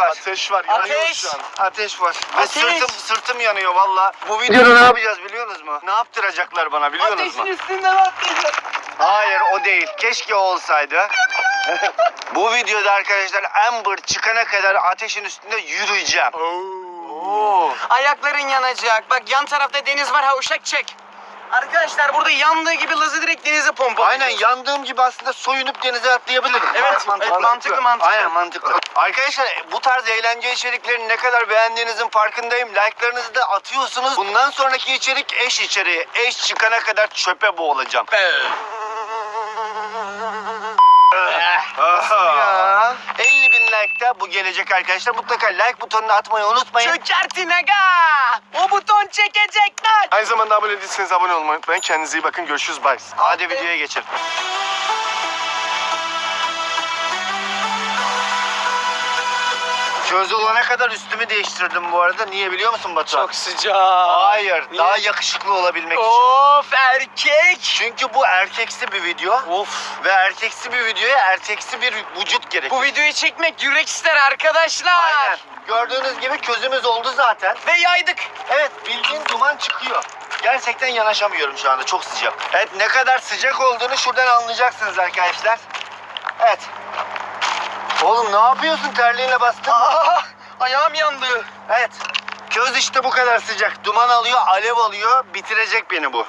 Ateş var. Ateş var. Ateş. Yanıyoruz şu an. Ateş var. Ve Ateş. sırtım sırtım yanıyor valla. Bu videoda ne yapacağız biliyorsunuz mu? Ne yaptıracaklar bana biliyorsunuz mu? Ateşin üstünden atlayacak. Hayır o değil. Keşke o olsaydı. Bu videoda arkadaşlar Amber çıkana kadar ateşin üstünde yürüyeceğim. Oo. Ayakların yanacak. Bak yan tarafta deniz var ha uşak çek. Arkadaşlar burada yandığı gibi lazı direkt denize pompa. Aynen yandığım gibi aslında soyunup denize atlayabilirim. Evet, evet, mantıklı, mantıklı. Aynen mantıklı. Arkadaşlar bu tarz eğlence içeriklerini ne kadar beğendiğinizin farkındayım. Like'larınızı da atıyorsunuz. Bundan sonraki içerik eş içeriği. Eş çıkana kadar çöpe boğulacağım. 50 bin like'da bu gelecek arkadaşlar. Mutlaka like butonunu atmayı unutmayın. Çökertin aga. O buton çekecek lan. Aynı zamanda abone değilseniz abone olmayı unutmayın. Kendinize iyi bakın. Görüşürüz. Bye. Hadi videoya geçelim. Köz olana kadar üstümü değiştirdim bu arada. Niye biliyor musun Batu? Çok sıcak. Hayır, Niye? daha yakışıklı olabilmek için. Of erkek. Çünkü bu erkeksi bir video Of. ve erkeksi bir videoya erkeksi bir vücut gerek. Bu videoyu çekmek yürek ister arkadaşlar. Aynen. Gördüğünüz gibi közümüz oldu zaten. Ve yaydık. Evet, bildiğin duman çıkıyor. Gerçekten yanaşamıyorum şu anda. Çok sıcak. Evet, ne kadar sıcak olduğunu şuradan anlayacaksınız arkadaşlar. Evet. Oğlum ne yapıyorsun? Terliğine bastın mı? Aa, ayağım yandı. Evet. Köz işte bu kadar sıcak. Duman alıyor, alev alıyor. Bitirecek beni bu.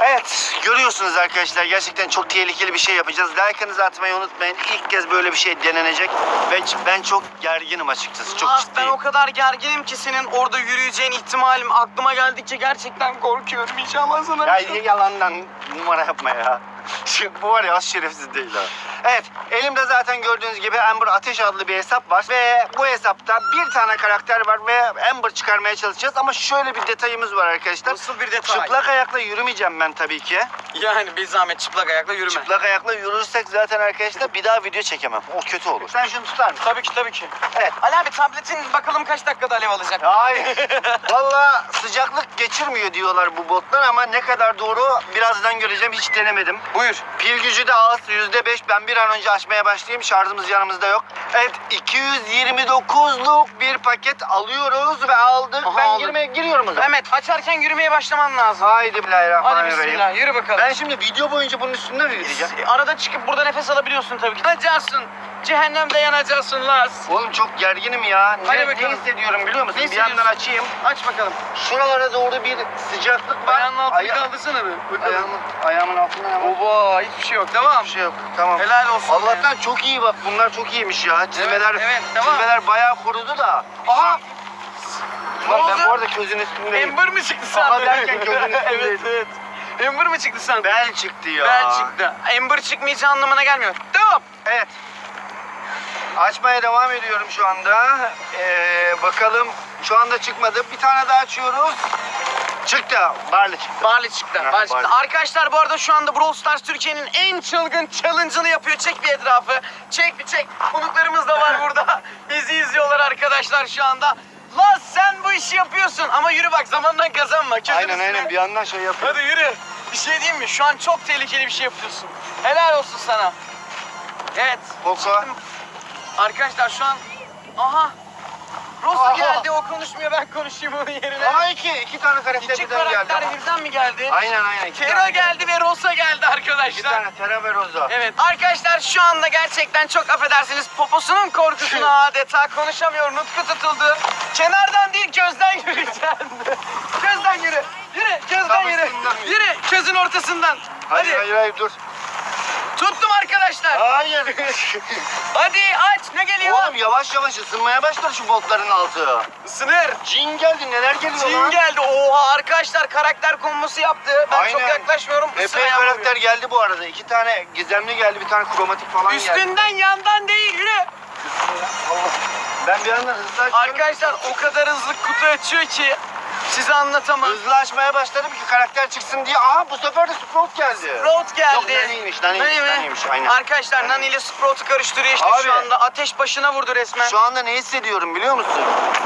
Evet, görüyorsunuz arkadaşlar gerçekten çok tehlikeli bir şey yapacağız. Like'ınızı atmayı unutmayın. İlk kez böyle bir şey denenecek ve ben çok gerginim açıkçası. Çok Ah, ben o kadar gerginim ki senin orada yürüyeceğin ihtimalim aklıma geldikçe gerçekten korkuyorum. İnşallah sana Ya şey- yalandan numara yapma ya. Şu- bu var ya az şerefsiz değil ha. Evet, elimde zaten gördüğünüz gibi Amber Ateş adlı bir hesap var ve bu hesapta bir tane karakter var ve Amber çıkarmaya çalışacağız ama şöyle bir detayımız var arkadaşlar. Nasıl bir detay? Çıplak ayakla yürümeyeceğim ben tabii ki. Yani bir zahmet çıplak ayakla yürüme. Çıplak ayakla yürürsek zaten arkadaşlar bir daha video çekemem. O kötü olur. Sen şunu tutar mısın? Tabii ki tabii ki. Evet. Ali abi tabletin bakalım kaç dakikada alev alacak. Hayır. Valla sıcaklık geçirmiyor diyorlar bu botlar ama ne kadar doğru birazdan göreceğim. Hiç denemedim. Buyur. Pil gücü de az yüzde beş. Ben bir an önce açmaya başlayayım. Şarjımız yanımızda yok. Evet 229'luk bir paket alıyoruz ve aldık. Aha, ben aldık. girmeye giriyorum o zaman. Mehmet açarken yürümeye başlaman lazım. Haydi Hadi bismillahirrahmanirrahim. bismillah yürü bakalım. Ben şimdi video boyunca bunun üstünde mi gideceğim? Arada çıkıp burada nefes alabiliyorsun tabii ki. Yanacaksın. Cehennemde yanacaksın Laz. Oğlum çok gerginim ya. Ne, Hadi ne bakalım. hissediyorum biliyor musun? Ne bir yandan hissediyorsun? açayım. Aç bakalım. Şuralara doğru bir sıcaklık var. Ayağının altını Aya- kaldırsana bir. Bakalım. Ayağımın, ayağımın altında ne var? Oba hiçbir şey yok. Devam. Bir şey yok. Tamam. Helal olsun. Allah'tan çok iyi bak. Bunlar çok iyiymiş ya. Çizmeler, evet, devam. çizmeler bayağı kurudu da. Aha! Ne Bak ben oldu? bu arada közün üstündeyim. Ember mi çıktı Aha sandın? derken gözün evet evet. Ember mi çıktı sandın? Bel çıktı ya. Bel çıktı. Ember çıkmayacağı anlamına gelmiyor. Devam. Evet. Açmaya devam ediyorum şu anda. Ee, bakalım şu anda çıkmadı. Bir tane daha açıyoruz. Çıktı. Barley çıktı. Barley çıktı. Ha, Barley çıktı. Barley. Arkadaşlar bu arada şu anda Brawl Stars Türkiye'nin en çılgın challenge'ını yapıyor. Çek bir etrafı. Çek bir çek. Konuklarımız da var burada. Bizi izliyorlar arkadaşlar şu anda. Lan sen bu işi yapıyorsun ama yürü bak zamandan kazanma. Közün Aynen üstüne. aynen bir yandan şey yapıyor. Hadi yürü. Bir şey diyeyim mi? Şu an çok tehlikeli bir şey yapıyorsun. Helal olsun sana. Evet. Koko. Arkadaşlar şu an... Aha. Rosa Aha. geldi o konuşmuyor ben konuşayım onun yerine. Aha iki, iki tane karakter İki birden geldi. karakter birden mi geldi? Aynen aynen. iki Kero tane geldi ve Rosa geldi İki arkadaşlar. tane Tera ve Rosa. Evet arkadaşlar şu anda gerçekten çok affedersiniz poposunun korkusuna adeta konuşamıyor nutku tutuldu. Kenardan değil gözden yürüyeceksin. gözden yürü. Yürü gözden Tam yürü. üstünden mi? Yürü gözün ortasından. Hayır Hadi hayır hayır dur. Tuttum arkadaşlar. Hayır. Hadi aç ne geliyor? Oğlum yavaş yavaş ısınmaya başladı şu botların altı. Isınır. Cin geldi neler geliyor Cin lan? geldi. Oha arkadaşlar karakter kombosu yaptı. Ben çok Aynen. yaklaşmıyorum. Epey karakter vuruyor. geldi bu arada. İki tane gizemli geldi, bir tane kromatik falan geldi. Üstünden yandan değil yürü. Allah. Ben bir yandan hızlı açıyorum. Arkadaşlar o kadar hızlı kutu açıyor ki size anlatamam. Hızlı açmaya başladım ki karakter çıksın diye. Aha bu sefer de Sprout geldi. Sprout geldi. Yok Nani'ymiş, Nani'ymiş, Nani mi? Nani'ymiş, aynen. Arkadaşlar Nani. İle Sprout'u karıştırıyor işte Abi. şu anda. Ateş başına vurdu resmen. Şu anda ne hissediyorum biliyor musun?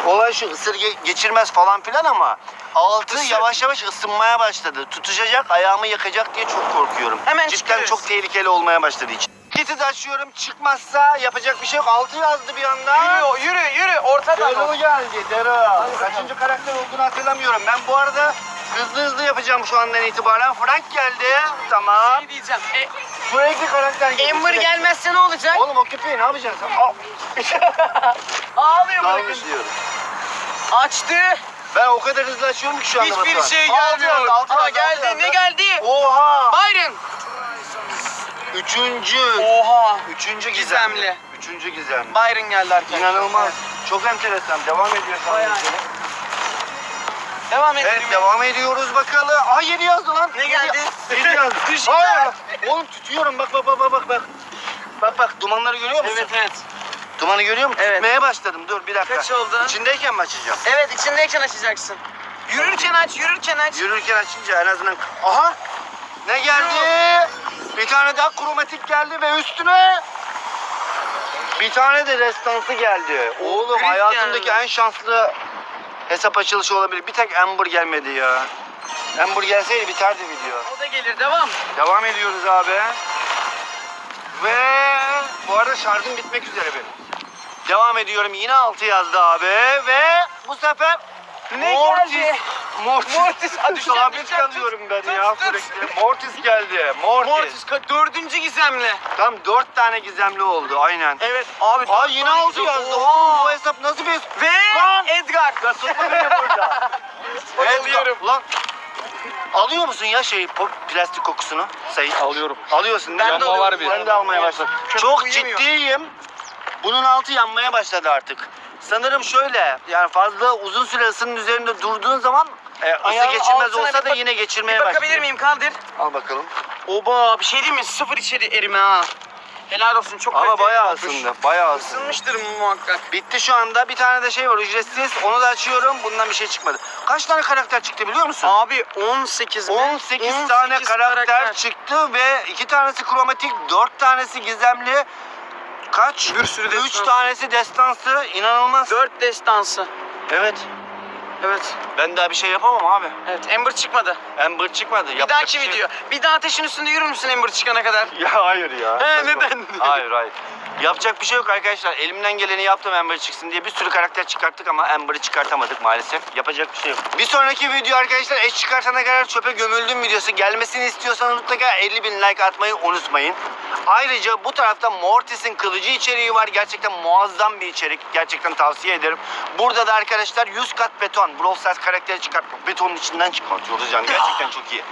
Olay şu ısır ge- geçirmez falan filan ama altı Isır. yavaş yavaş ısınmaya başladı. Tutuşacak, ayağımı yakacak diye çok korkuyorum. Hemen Cidden çıkarırız. çok tehlikeli olmaya başladı iç. De açıyorum. Çıkmazsa yapacak bir şey yok. Altı yazdı bir anda. Yürü yürü yürü ortadan. Daryl geldi Daryl. Kaçıncı karakter olduğunu hatırlamıyorum. Ben bu arada hızlı hızlı yapacağım şu andan itibaren. Frank geldi. Tamam. Ne diyeceğim? E, Sürekli karakter geldi. Amber sürekli. gelmezse ne olacak? Oğlum o köpeği ne yapacaksın? Al. Ağlıyor diyorum. Açtı. Ben o kadar hızlı açıyorum ki şu anda. Hiçbir şey Altı gelmiyor. yazdı, altı Aa yazdı, altı geldi. yazdı. Ne geldi? Oha. Byron. Üçüncü. Oha. Üçüncü gizemli. Gizemli. Üçüncü gizemli. Byron geldi arkadaşlar. İnanılmaz. Çok enteresan. Devam ediyor Bayağı. sanırım. Devam edelim. Evet devam ediyoruz bakalım. Aa yedi yazdı lan. Ne geldi? Yedi yazdı. Hayır. Oğlum tutuyorum bak bak bak bak bak. Bak bak, bak dumanları görüyor musun? Evet evet. Dumanı görüyor musun? Evet. Tutmaya başladım. Dur bir dakika. Kaç oldu? İçindeyken mi açacağım? Evet içindeyken açacaksın. Yürürken aç, yürürken aç. Yürürken açınca en azından... Aha! Ne geldi? Bir tane daha kromatik geldi ve üstüne... Bir tane de restansı geldi. Oğlum Grid hayatımdaki geldi. en şanslı hesap açılışı olabilir. Bir tek Amber gelmedi ya. Amber gelseydi biterdi video. O da gelir, devam. Devam ediyoruz abi. Ve bu arada şarjım bitmek üzere benim. Devam ediyorum. Yine altı yazdı abi ve bu sefer Ne Mortis. geldi? Mortis. Mortis. Düşeceğim, Sabit kalıyorum ben ya sürekli. Mortis geldi. Mortis. Mortis ka- dördüncü gizemli. Tam dört tane gizemli oldu aynen. Evet abi. Aa yine altı yazdı. Oğlum bu hesap nasıl bir... Ve Lan! Edgar. Ya tutma beni burada. Alıyorum. lan. Alıyor musun ya şey plastik kokusunu? Sayın. Alıyorum. Alıyorsun değil Ben mi? de alıyorum var bir. Ben de almaya başladım. Çok uyumuyor. ciddiyim. Bunun altı yanmaya başladı artık. Sanırım şöyle yani fazla uzun süre ısının üzerinde durduğun zaman e, ısı geçirmez altına olsa bir da bak- yine Bir geçirmeye bakabilir başlıyor. miyim kaldır. Al bakalım. Oba bir şey değil mi? Sıfır içeri erime ha. Helal olsun çok Ama kaliteli bayağı olmuş. ısındı. Bayağı ısındı. Isınmıştır muhakkak. Bitti şu anda. Bir tane de şey var ücretsiz. Onu da açıyorum. Bundan bir şey çıkmadı. Kaç tane karakter çıktı biliyor musun? Abi 18 mi? 18, tane karakter, çıktı ve iki tanesi kromatik, dört tanesi gizemli. Kaç? Bir sürü Üç destansı. tanesi destansı. İnanılmaz. 4 destansı. Evet. Evet. Ben daha bir şey yapamam abi. Evet Ember çıkmadı. Amber çıkmadı. Bir Yapacak dahaki şey video. Bir daha ateşin üstünde yürür müsün Ember çıkana kadar? Ya hayır ya. He, neden? hayır hayır. Yapacak bir şey yok arkadaşlar. Elimden geleni yaptım Amber çıksın diye. Bir sürü karakter çıkarttık ama Amber'ı çıkartamadık maalesef. Yapacak bir şey yok. Bir sonraki video arkadaşlar eş çıkartana kadar çöpe gömüldüm videosu. Gelmesini istiyorsanız mutlaka 50 bin like atmayı unutmayın. Ayrıca bu tarafta Mortis'in kılıcı içeriği var. Gerçekten muazzam bir içerik. Gerçekten tavsiye ederim. Burada da arkadaşlar 100 kat beton. Brawl Stars karakteri çıkartmak. Betonun içinden çıkartıyoruz yani. Gerçekten çok iyi.